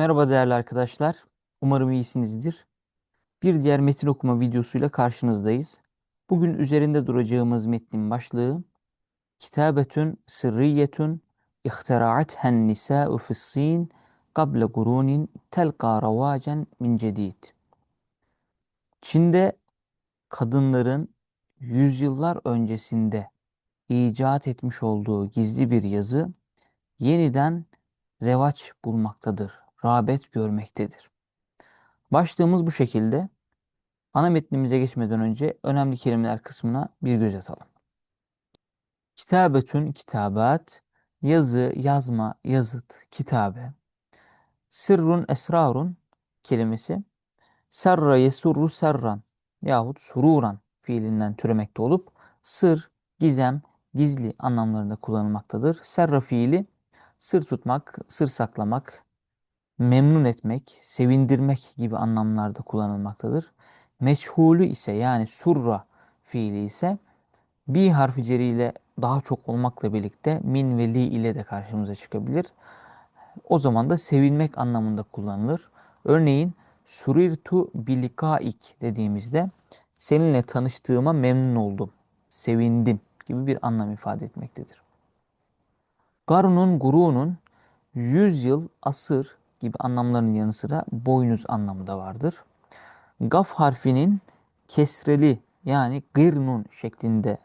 Merhaba değerli arkadaşlar. Umarım iyisinizdir. Bir diğer metin okuma videosuyla karşınızdayız. Bugün üzerinde duracağımız metnin başlığı Kitabetün sırriyetun ihtera'athen nisa'u fissin kable gurunin telqa ravacen min cedid. Çin'de kadınların yüzyıllar öncesinde icat etmiş olduğu gizli bir yazı yeniden revaç bulmaktadır, rağbet görmektedir. Başlığımız bu şekilde. Ana metnimize geçmeden önce önemli kelimeler kısmına bir göz atalım. Kitabetün, kitabat, yazı, yazma, yazıt, kitabe. Sırrun, esrarun kelimesi serra yesurru serran yahut sururan fiilinden türemekte olup sır, gizem, gizli anlamlarında kullanılmaktadır. Serra fiili sır tutmak, sır saklamak, memnun etmek, sevindirmek gibi anlamlarda kullanılmaktadır. Meçhulü ise yani surra fiili ise bir harfi ceriyle daha çok olmakla birlikte min ve li ile de karşımıza çıkabilir. O zaman da sevinmek anlamında kullanılır. Örneğin surirtu bilikaik dediğimizde seninle tanıştığıma memnun oldum, sevindim gibi bir anlam ifade etmektedir. Garunun, gurunun 100 yıl, asır gibi anlamlarının yanı sıra boynuz anlamı da vardır. Gaf harfinin kesreli yani gırnun şeklinde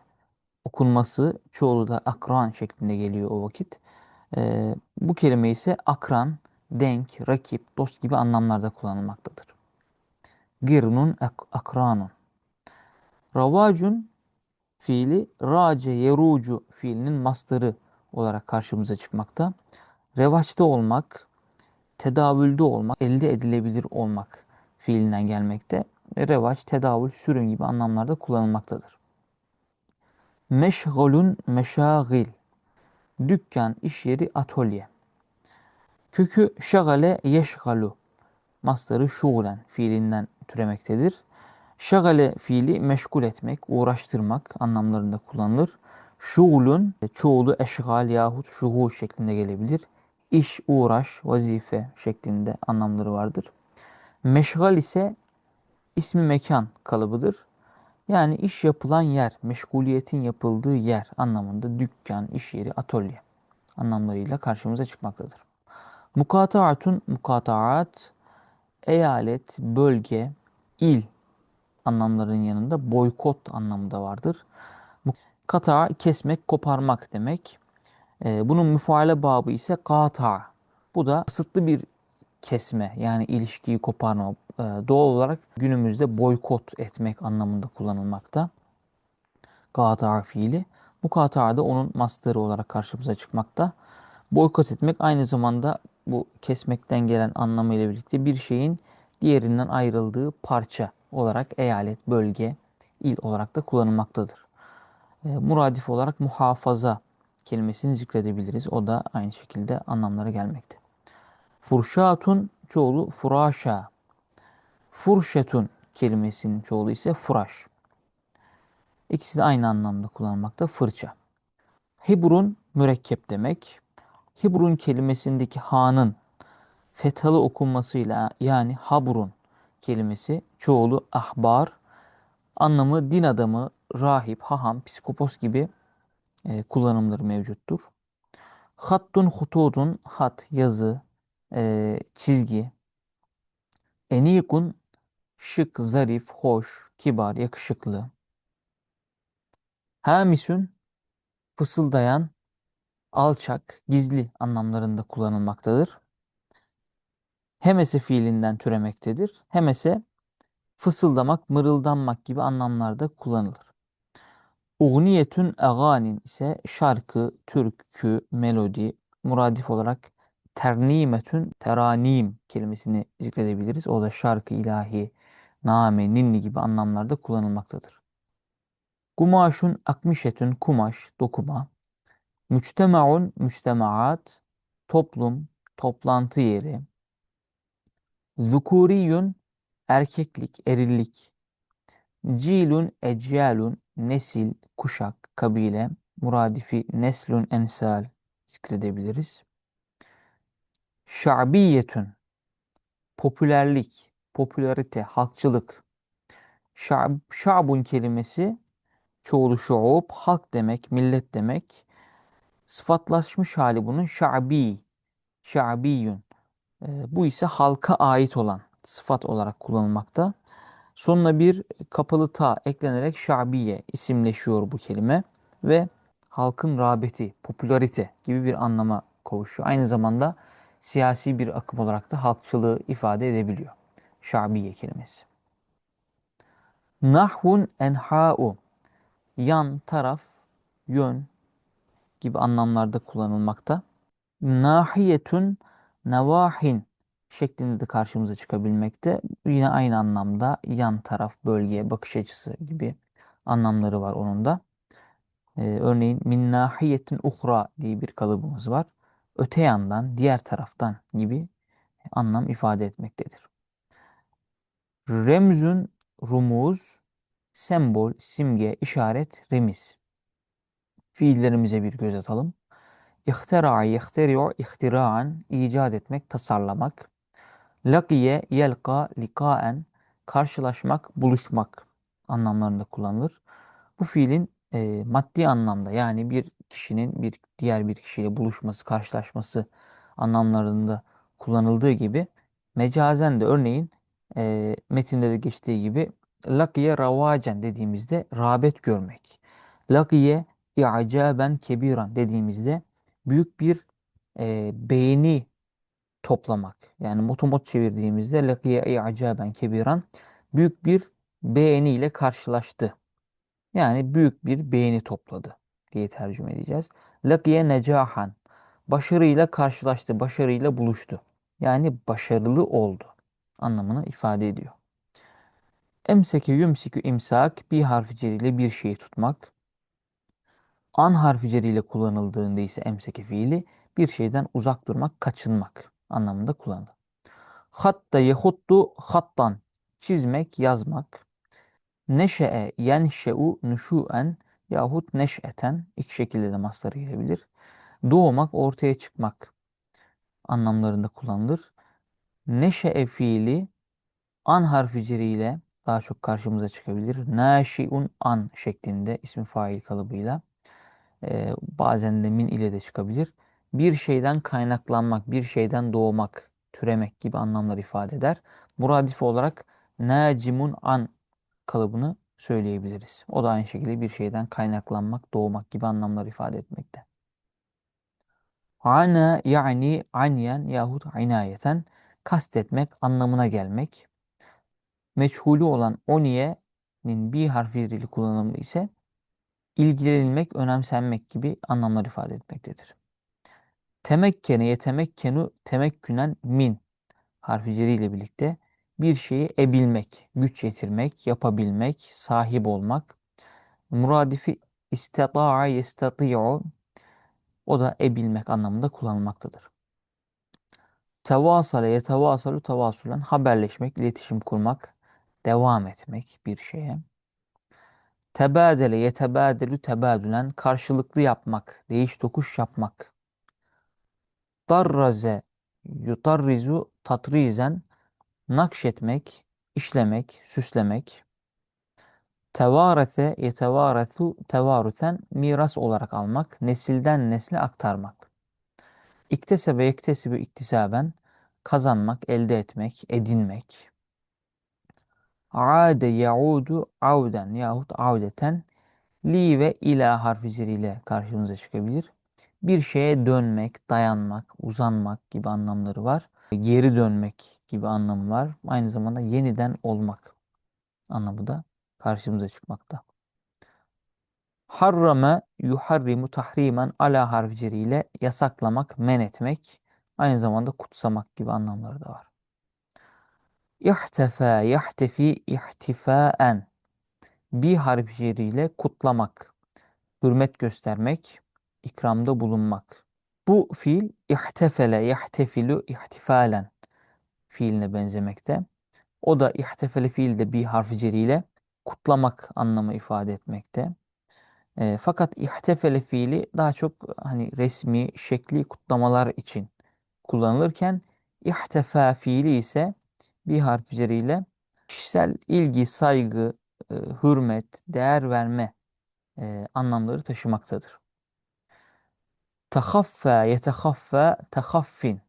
okunması çoğulu da akran şeklinde geliyor o vakit. Ee, bu kelime ise akran, denk, rakip, dost gibi anlamlarda kullanılmaktadır. Girnun ak akranun. Ravacun fiili race yerucu fiilinin mastarı olarak karşımıza çıkmakta. Revaçta olmak, tedavülde olmak, elde edilebilir olmak fiilinden gelmekte. Revaç, tedavül, sürüm gibi anlamlarda kullanılmaktadır. Meşgulun meşagil. Dükkan, iş yeri, atölye. Kökü şagale yeşgalu. Mastarı şugulen fiilinden türemektedir. Şagale fiili meşgul etmek, uğraştırmak anlamlarında kullanılır. Şuulun çoğulu eşgal yahut şuhul şeklinde gelebilir. İş, uğraş, vazife şeklinde anlamları vardır. Meşgal ise ismi mekan kalıbıdır. Yani iş yapılan yer, meşguliyetin yapıldığı yer anlamında dükkan, iş yeri, atölye anlamlarıyla karşımıza çıkmaktadır. Mukataatun, mukataat, eyalet, bölge, il anlamlarının yanında boykot anlamı da vardır. Kata kesmek, koparmak demek. Ee, bunun müfaale babı ise kata. Bu da kısıtlı bir kesme yani ilişkiyi koparma. Ee, doğal olarak günümüzde boykot etmek anlamında kullanılmakta. Kata fiili. Bu kata da onun mastarı olarak karşımıza çıkmakta. Boykot etmek aynı zamanda bu kesmekten gelen anlamıyla birlikte bir şeyin diğerinden ayrıldığı parça olarak eyalet, bölge, il olarak da kullanılmaktadır. E, muradif olarak muhafaza kelimesini zikredebiliriz. O da aynı şekilde anlamlara gelmekte. Furşatun çoğulu furaşa. Furşetun kelimesinin çoğulu ise furaş. İkisi de aynı anlamda kullanılmakta. Fırça. Hibrun mürekkep demek. Hibrun kelimesindeki ha'nın fethalı okunmasıyla yani habrun kelimesi çoğulu ahbar anlamı din adamı, rahip, haham, psikopos gibi e, kullanımları mevcuttur. Hattun hutudun hat yazı, e, çizgi. Enikun şık, zarif, hoş, kibar, yakışıklı. Hamisün fısıldayan, alçak, gizli anlamlarında kullanılmaktadır. Hemese fiilinden türemektedir. Hemese fısıldamak, mırıldanmak gibi anlamlarda kullanılır. Ugniyetün aganin ise şarkı, türkü, melodi, muradif olarak ternimetün teranim kelimesini zikredebiliriz. O da şarkı, ilahi, name, ninni gibi anlamlarda kullanılmaktadır. Kumaşun akmişetün kumaş, dokuma. Müçtemaun müçtemaat, toplum, toplantı yeri. Zukuriyun erkeklik, erillik. Cilun, ecyalun, nesil, kuşak, kabile, muradifi neslun ensal zikredebiliriz. Şa'biyetün popülerlik, popülarite, halkçılık. Şa'b, şa'bun kelimesi çoğulu şuub, halk demek, millet demek. Sıfatlaşmış hali bunun şa'bi, şa'biyun. E, bu ise halka ait olan sıfat olarak kullanılmakta. Sonuna bir kapalı ta eklenerek şabiye isimleşiyor bu kelime ve halkın rağbeti, popülarite gibi bir anlama kavuşuyor. Aynı zamanda siyasi bir akım olarak da halkçılığı ifade edebiliyor. Şabiye kelimesi. Nahvun enha'u yan, taraf, yön gibi anlamlarda kullanılmakta. Nahiyetun nevahin şeklinde de karşımıza çıkabilmekte. Yine aynı anlamda yan taraf, bölgeye, bakış açısı gibi anlamları var onun da. Ee, örneğin min nahiyetin uhra diye bir kalıbımız var. Öte yandan, diğer taraftan gibi anlam ifade etmektedir. Remzün rumuz, sembol, simge, işaret, remiz. Fiillerimize bir göz atalım. İhtera, yehteri'u, ihtiraan, icat etmek, tasarlamak. Lakiye, yelka, likaen, karşılaşmak, buluşmak anlamlarında kullanılır. Bu fiilin e, maddi anlamda yani bir kişinin bir diğer bir kişiyle buluşması, karşılaşması anlamlarında kullanıldığı gibi mecazen de örneğin e, metinde de geçtiği gibi lakiye ravacen dediğimizde rağbet görmek. Lakiye i'acaben kebiran dediğimizde büyük bir e, beğeni toplamak. Yani motomot çevirdiğimizde lakiye i'acaben kebiran büyük bir beğeniyle karşılaştı. Yani büyük bir beğeni topladı diye tercüme edeceğiz. Lakiye necahan. Başarıyla karşılaştı, başarıyla buluştu. Yani başarılı oldu anlamını ifade ediyor. Emseke yumsikü imsak bir harfi ceriyle bir şeyi tutmak. An harfi ceriyle kullanıldığında ise emseke fiili bir şeyden uzak durmak, kaçınmak anlamında kullanılır. Hatta yehuttu hattan çizmek, yazmak. Neşe'e yenşe'u nüşu'en yahut neş'eten iki şekilde de masları gelebilir. Doğmak, ortaya çıkmak anlamlarında kullanılır. Neşe'e fiili an harfi ile daha çok karşımıza çıkabilir. Naşi'un an şeklinde ismi fail kalıbıyla. Ee, bazen de min ile de çıkabilir. Bir şeyden kaynaklanmak, bir şeyden doğmak, türemek gibi anlamlar ifade eder. Muradif olarak nacimun an kalıbını söyleyebiliriz. O da aynı şekilde bir şeyden kaynaklanmak, doğmak gibi anlamlar ifade etmekte. Ana yani anyen yahut inayeten kastetmek, anlamına gelmek. Meçhulü olan oniye'nin bir harfiyle kullanımı ise ilgilenilmek, önemsenmek gibi anlamlar ifade etmektedir. Temekkene yetemekkenu temekkünen min harfi birlikte bir şeyi ebilmek, güç yetirmek, yapabilmek, sahip olmak. Muradifi istata'a yestati'u o da ebilmek anlamında kullanılmaktadır. Tevasale yetevasalu tevasulen haberleşmek, iletişim kurmak, devam etmek bir şeye. Tebadele yetebadelu tebadülen karşılıklı yapmak, değiş tokuş yapmak. Darraze yutarrizu tatrizen nakşetmek, işlemek, süslemek. Tevarete yetevaretu tevarüten miras olarak almak, nesilden nesle aktarmak. İktesebe yektesibi iktisaben kazanmak, elde etmek, edinmek. Ade yaudu avden yahut avdeten li ve ila harfi ile karşımıza çıkabilir. Bir şeye dönmek, dayanmak, uzanmak gibi anlamları var. Geri dönmek gibi anlamı var. Aynı zamanda yeniden olmak anlamı da karşımıza çıkmakta. Harrame yuharrimu tahrimen ala harfi ile yasaklamak, men etmek, aynı zamanda kutsamak gibi anlamları da var. İhtefa, yahtefi, ihtifaen. Bir harfi ile kutlamak, hürmet göstermek, ikramda bulunmak. Bu fiil ihtefele, yahtefilu, ihtifalen fiiline benzemekte. O da ihtefele fiilde bir harfi ile kutlamak anlamı ifade etmekte. E, fakat ihtefele fiili daha çok hani resmi, şekli kutlamalar için kullanılırken ihtefa fiili ise bir harf üzeriyle kişisel ilgi, saygı, e, hürmet, değer verme e, anlamları taşımaktadır. Tahaffa, yetehaffa, tahaffin.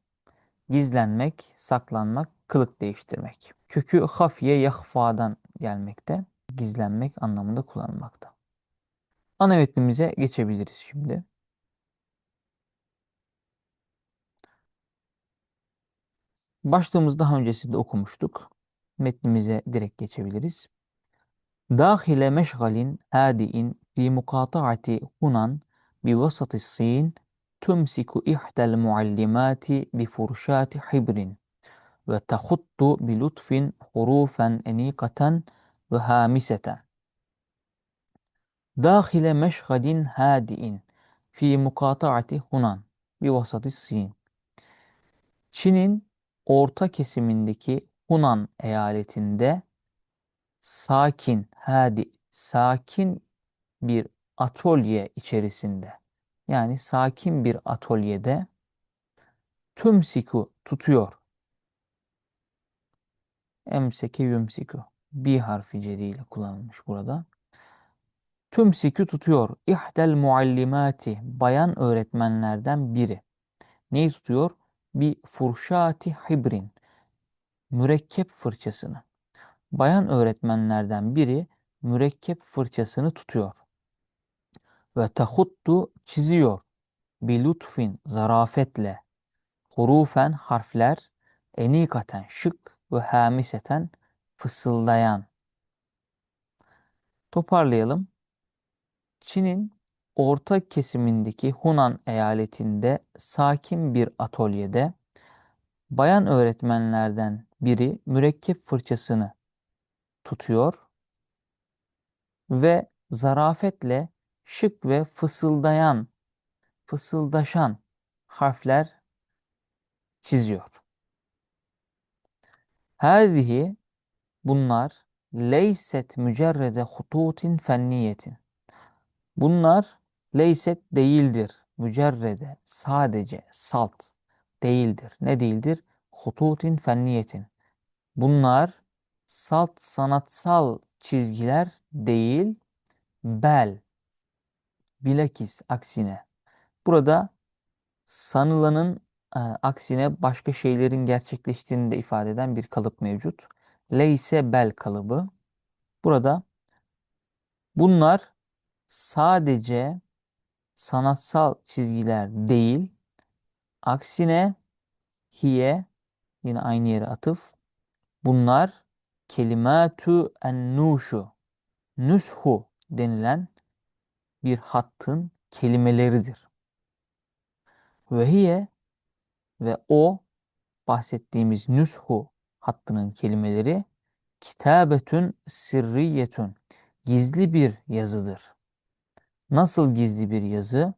Gizlenmek, saklanmak, kılık değiştirmek. Kökü hafiye yahfadan gelmekte. Gizlenmek anlamında kullanılmakta. Ana metnimize geçebiliriz şimdi. Başlığımızı daha öncesinde okumuştuk. Metnimize direkt geçebiliriz. Dâhile meşgalin hâdi'in fi mukata'ati hunan bi vasati sin tumsiku ihdel muallimati bi furşati hibrin ve tahuttu bi lutfin hurufen enikaten ve hamiseten. Dâhile meşgalin hâdi'in fi mukata'ati hunan bi vasati sin. Çin'in orta kesimindeki Hunan eyaletinde sakin, hadi, sakin bir atölye içerisinde yani sakin bir atölyede tümsiku tutuyor. Emseke yumsiku. Bir harfi ceriyle kullanılmış burada. Tümsiku tutuyor. İhdel muallimati. Bayan öğretmenlerden biri. Neyi tutuyor? Bir furşati hibrin. Mürekkep fırçasını. Bayan öğretmenlerden biri mürekkep fırçasını tutuyor. Ve tahuttu çiziyor. Bir lütfin zarafetle. Hurufen harfler. Enikaten şık ve hamiseten fısıldayan. Toparlayalım. Çin'in orta kesimindeki Hunan eyaletinde sakin bir atölyede bayan öğretmenlerden biri mürekkep fırçasını tutuyor ve zarafetle şık ve fısıldayan, fısıldaşan harfler çiziyor. Hâzihi bunlar leyset mücerrede hututin fenniyetin. Bunlar leyset değildir. Mücerrede sadece salt değildir. Ne değildir? Hututin fenniyetin. Bunlar salt sanatsal çizgiler değil, bel, bilakis aksine. Burada sanılanın e, aksine başka şeylerin gerçekleştiğini de ifade eden bir kalıp mevcut. Leyse bel kalıbı. Burada bunlar sadece sanatsal çizgiler değil, aksine hiye yine aynı yere atıf. Bunlar kelimatu en-nuşu nüshu denilen bir hattın kelimeleridir. Ve hiye ve o bahsettiğimiz nüshu hattının kelimeleri kitabetün sirriyetün gizli bir yazıdır. Nasıl gizli bir yazı?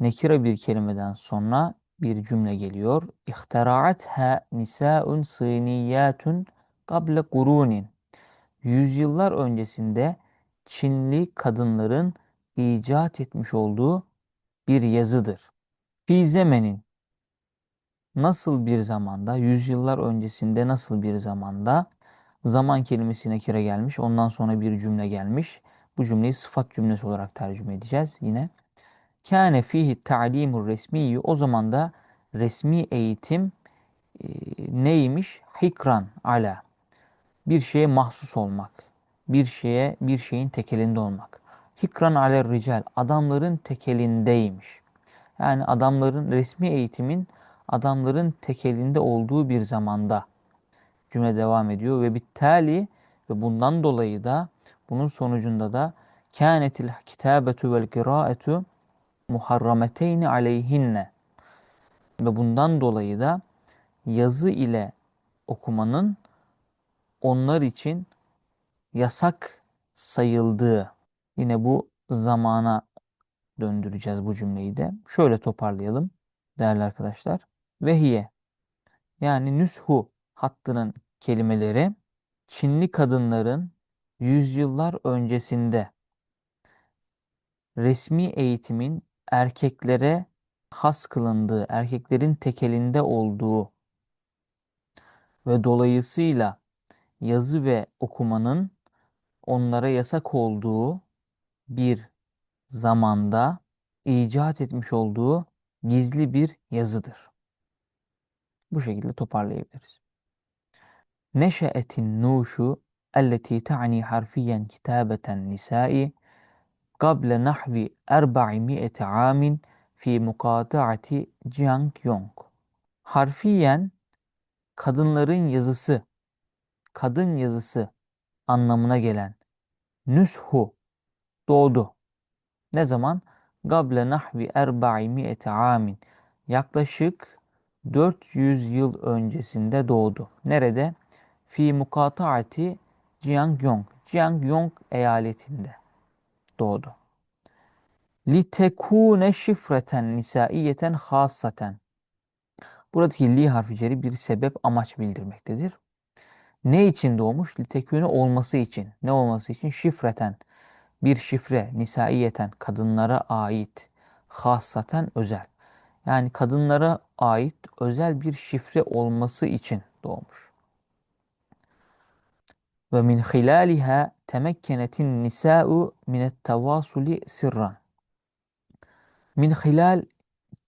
Nekira bir kelimeden sonra bir cümle geliyor. İhtera'atha nisa'un sıniyatun kable kurunin. Yüzyıllar öncesinde Çinli kadınların icat etmiş olduğu bir yazıdır. Fi zemenin nasıl bir zamanda, yüzyıllar öncesinde nasıl bir zamanda zaman kelimesine kire gelmiş. Ondan sonra bir cümle gelmiş. Bu cümleyi sıfat cümlesi olarak tercüme edeceğiz yine. Kâne fihi ta'limur resmiyyu. O zaman da resmi eğitim e, neymiş? Hikran ala. Bir şeye mahsus olmak. Bir şeye, bir şeyin tekelinde olmak. Hikran aler rical. Adamların tekelindeymiş. Yani adamların resmi eğitimin adamların tekelinde olduğu bir zamanda cümle devam ediyor ve bittali ve bundan dolayı da bunun sonucunda da kânetil kitabetu vel kiraetu muharrameteyni aleyhinne ve bundan dolayı da yazı ile okumanın onlar için yasak sayıldığı yine bu zamana döndüreceğiz bu cümleyi de. Şöyle toparlayalım değerli arkadaşlar. Vehiye yani nüshu hattının kelimeleri Çinli kadınların yüzyıllar öncesinde resmi eğitimin erkeklere has kılındığı, erkeklerin tekelinde olduğu ve dolayısıyla yazı ve okumanın onlara yasak olduğu bir zamanda icat etmiş olduğu gizli bir yazıdır. Bu şekilde toparlayabiliriz. Neşeetin nuşu elleti ta'ni harfiyen kitabeten nisai قبل نحو 400 عام fi mukataati Jiang Yong. Harfiyen kadınların yazısı, kadın yazısı anlamına gelen nüshu doğdu. Ne zaman? Gable nahvi erba'imiyete amin. Yaklaşık 400 yıl öncesinde doğdu. Nerede? Fi mukataati Jiangyong. Jiangyong eyaletinde doğdu. Litekune şifreten nisaiyeten hasaten. Buradaki li harfi ceri bir sebep amaç bildirmektedir. Ne için doğmuş? Litekune olması için. Ne olması için? Şifreten. Bir şifre, nisaiyeten, kadınlara ait. Hasaten özel. Yani kadınlara ait özel bir şifre olması için doğmuş. Ve min hilaliha temekkenetin nisa'u minet tevasuli sirran. Min hilal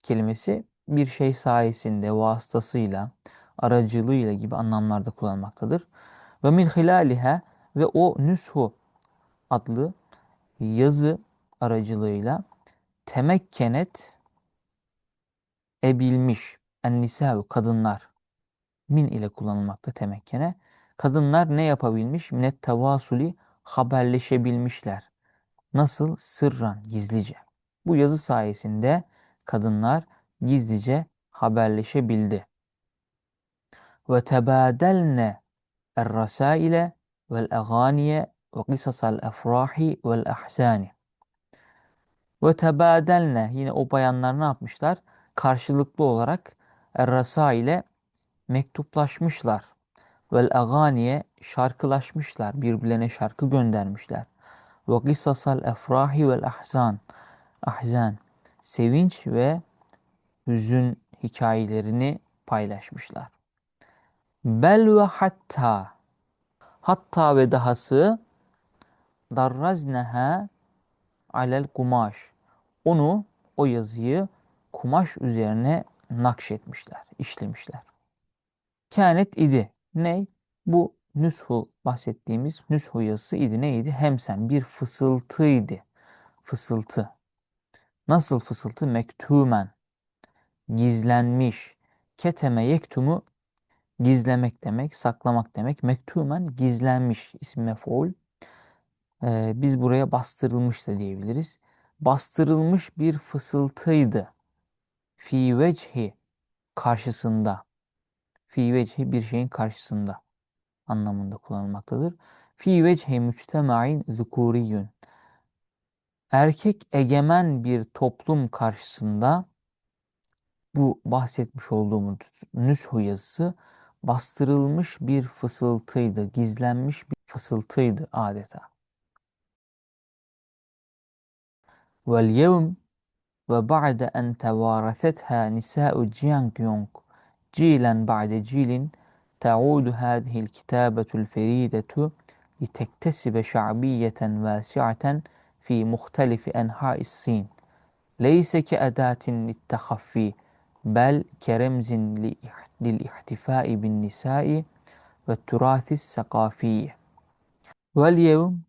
kelimesi bir şey sayesinde, vasıtasıyla, aracılığıyla gibi anlamlarda kullanmaktadır. Ve min hilaliha ve o nüshu adlı yazı aracılığıyla temekkenet ebilmiş en nisa'u kadınlar min ile kullanılmakta temekkene. Kadınlar ne yapabilmiş? Minet tevasuli haberleşebilmişler. Nasıl? Sırran, gizlice. Bu yazı sayesinde kadınlar gizlice haberleşebildi. Ve tebadelne er-rasaile vel efrahi vel ahsani. Ve tebadelne yine o bayanlar ne yapmışlar? Karşılıklı olarak er-rasaile mektuplaşmışlar. Vel aganiye şarkılaşmışlar. Birbirlerine şarkı göndermişler. Ve kısasal efrahi vel ahzan. Ahzan. Sevinç ve hüzün hikayelerini paylaşmışlar. Bel ve hatta hatta ve dahası darrazneha alel kumaş onu o yazıyı kumaş üzerine nakşetmişler, işlemişler. Kânet idi. Ne? Bu nüshu bahsettiğimiz nüshu yazısı idi. Neydi? Hemsen bir fısıltıydı. Fısıltı. Nasıl fısıltı? Mektumen. Gizlenmiş. Keteme yektumu gizlemek demek, saklamak demek. Mektumen gizlenmiş ismi mef'ul. Ee, biz buraya bastırılmış da diyebiliriz. Bastırılmış bir fısıltıydı. Fi vecihi karşısında. Fi vecihi bir şeyin karşısında anlamında kullanılmaktadır. Fi vecihi müçtema'in zukuriyün. Erkek egemen bir toplum karşısında bu bahsetmiş olduğumuz nüshu yazısı bastırılmış bir fısıltıydı, gizlenmiş bir fısıltıydı adeta. Yevm ve ba'de en tevarethetha nisa'u Jiangyong cilen ba'de cilin تعود هذه الكتابة الفريدة لتكتسب شعبية واسعة في مختلف أنحاء الصين. ليس كأداة للتخفي بل كرمز للاحتفاء بالنساء والتراث الثقافي. واليوم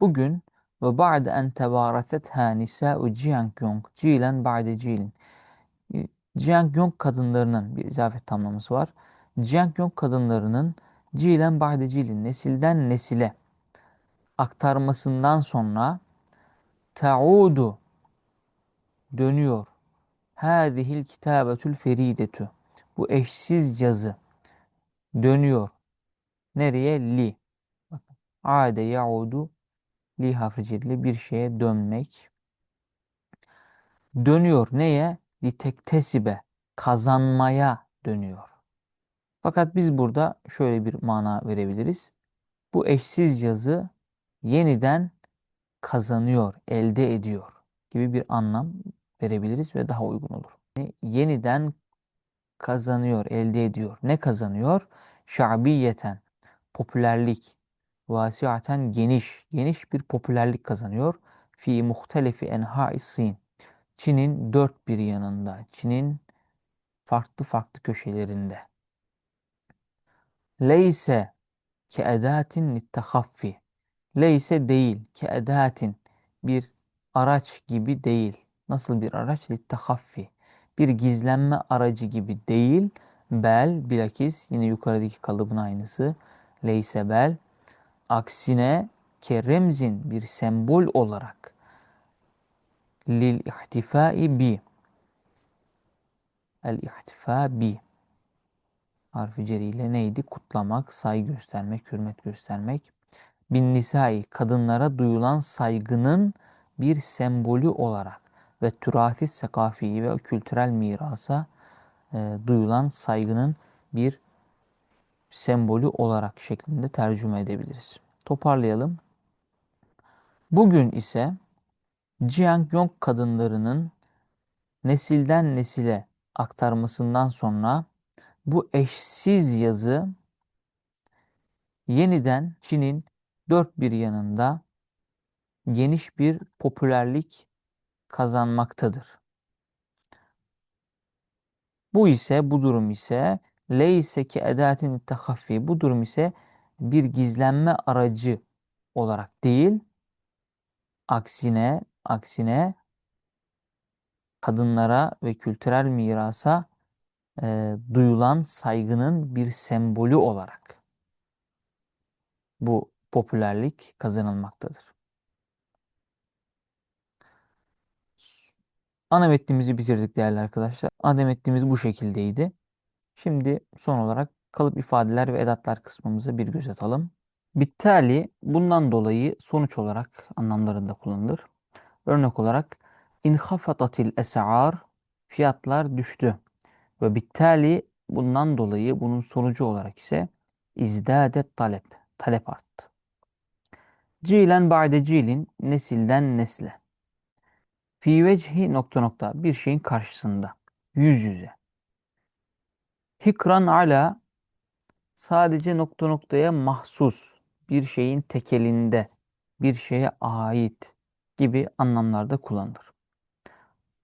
bugün ve ba'de en tevarethetha nisa'u Jiangyong cilen ba'de cilin Jiangyong kadınlarının bir izafet tamlaması var. Jiangyong kadınlarının cilen ba'de cilin nesilden nesile aktarmasından sonra ta'udu dönüyor. Hâzihil kitabetül feridetü. Bu eşsiz yazı dönüyor. Nereye? Li. Ade yaudu li harfi bir şeye dönmek. Dönüyor. Neye? Li tektesibe. Kazanmaya dönüyor. Fakat biz burada şöyle bir mana verebiliriz. Bu eşsiz yazı yeniden kazanıyor, elde ediyor gibi bir anlam verebiliriz ve daha uygun olur. Yani yeniden kazanıyor, elde ediyor. Ne kazanıyor? şa'biyeten popülerlik vasiaten geniş geniş bir popülerlik kazanıyor. Fi muhtelefi enha'i Sin. Çin'in dört bir yanında Çin'in farklı farklı köşelerinde. Leyse ke edatin littehaffi. Leyse değil ke edatin bir araç gibi değil. Nasıl bir araç? Littehaffi. Bir gizlenme aracı gibi değil. Bel bilakis yine yukarıdaki kalıbın aynısı. Leyse bel aksine keremzin bir sembol olarak lil ihtifai bi el ihtifa bi harfi ceriyle neydi? Kutlamak, saygı göstermek, hürmet göstermek. Bin nisai kadınlara duyulan saygının bir sembolü olarak ve türatit sekafi ve kültürel mirasa e, duyulan saygının bir sembolü olarak şeklinde tercüme edebiliriz. Toparlayalım. Bugün ise Jiangyong kadınlarının nesilden nesile aktarmasından sonra bu eşsiz yazı yeniden Çin'in dört bir yanında geniş bir popülerlik kazanmaktadır. Bu ise bu durum ise leyse ki edatin tehaffi bu durum ise bir gizlenme aracı olarak değil aksine aksine kadınlara ve kültürel mirasa e, duyulan saygının bir sembolü olarak bu popülerlik kazanılmaktadır. Ana metnimizi bitirdik değerli arkadaşlar. Ana metnimiz bu şekildeydi. Şimdi son olarak kalıp ifadeler ve edatlar kısmımıza bir göz atalım. Bittali bundan dolayı sonuç olarak anlamlarında kullanılır. Örnek olarak inhafatatil es'ar fiyatlar düştü. Ve bittali bundan dolayı bunun sonucu olarak ise izdadet talep talep arttı. Cilen ba'de cilin nesilden nesle. Fi vecihi nokta nokta bir şeyin karşısında. Yüz yüze. Hikran ala sadece nokta noktaya mahsus bir şeyin tekelinde bir şeye ait gibi anlamlarda kullanılır.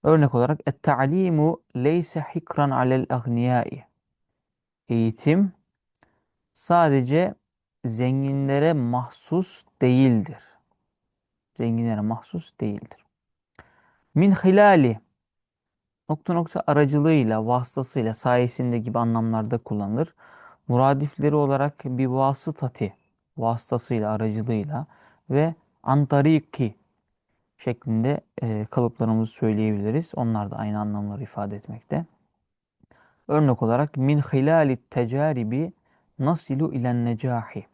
Örnek olarak et-ta'limu leyse hikran alel agniyai. Eğitim sadece zenginlere mahsus değildir. Zenginlere mahsus değildir. Min hilali nokta nokta aracılığıyla, vasıtasıyla, sayesinde gibi anlamlarda kullanılır. Muradifleri olarak bir vasıtati, vasıtasıyla, aracılığıyla ve antariki şeklinde e, kalıplarımızı söyleyebiliriz. Onlar da aynı anlamları ifade etmekte. Örnek olarak min hilali tecaribi nasilu ilen necahi.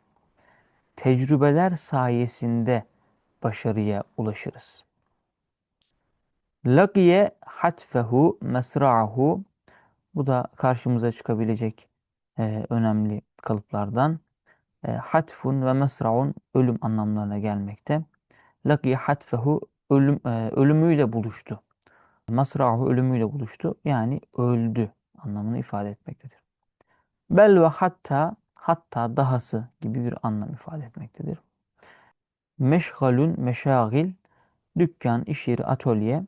Tecrübeler sayesinde başarıya ulaşırız. Lakiye hatfehu mesra'ahu bu da karşımıza çıkabilecek e, önemli kalıplardan. E, hatfun ve mesra'un ölüm anlamlarına gelmekte. Lakiye hatfehu ölüm, e, ölümüyle buluştu. Masra'ahu ölümüyle buluştu. Yani öldü anlamını ifade etmektedir. Bel ve hatta hatta dahası gibi bir anlam ifade etmektedir. Meşgalün meşagil dükkan, iş yeri, atölye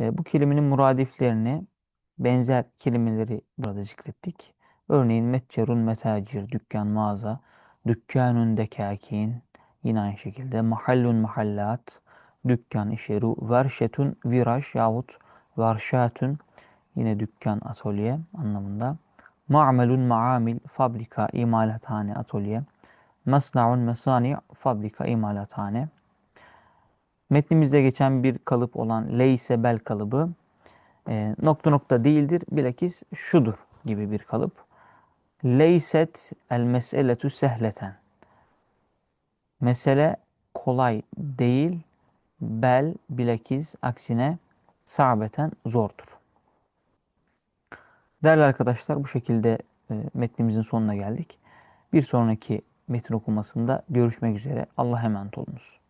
e, bu kelimenin muradiflerini benzer kelimeleri burada zikrettik. Örneğin metcerun metacir, dükkan, mağaza, dükkanun dekakin, yine aynı şekilde mahallun mahallat, dükkan, iş yeri, verşetun, viraj yahut varşatun, yine dükkan, atölye anlamında. Ma'melun maamil, fabrika, imalathane, atölye. Masna'un mesani, fabrika, imalathane. Metnimizde geçen bir kalıp olan leyse bel kalıbı e, nokta nokta değildir. Bilakis şudur gibi bir kalıp. Leyset el meseletu sehleten. Mesele kolay değil, bel bilakis aksine sabeten zordur. Değerli arkadaşlar bu şekilde e, metnimizin sonuna geldik. Bir sonraki metin okumasında görüşmek üzere. Allah emanet olunuz.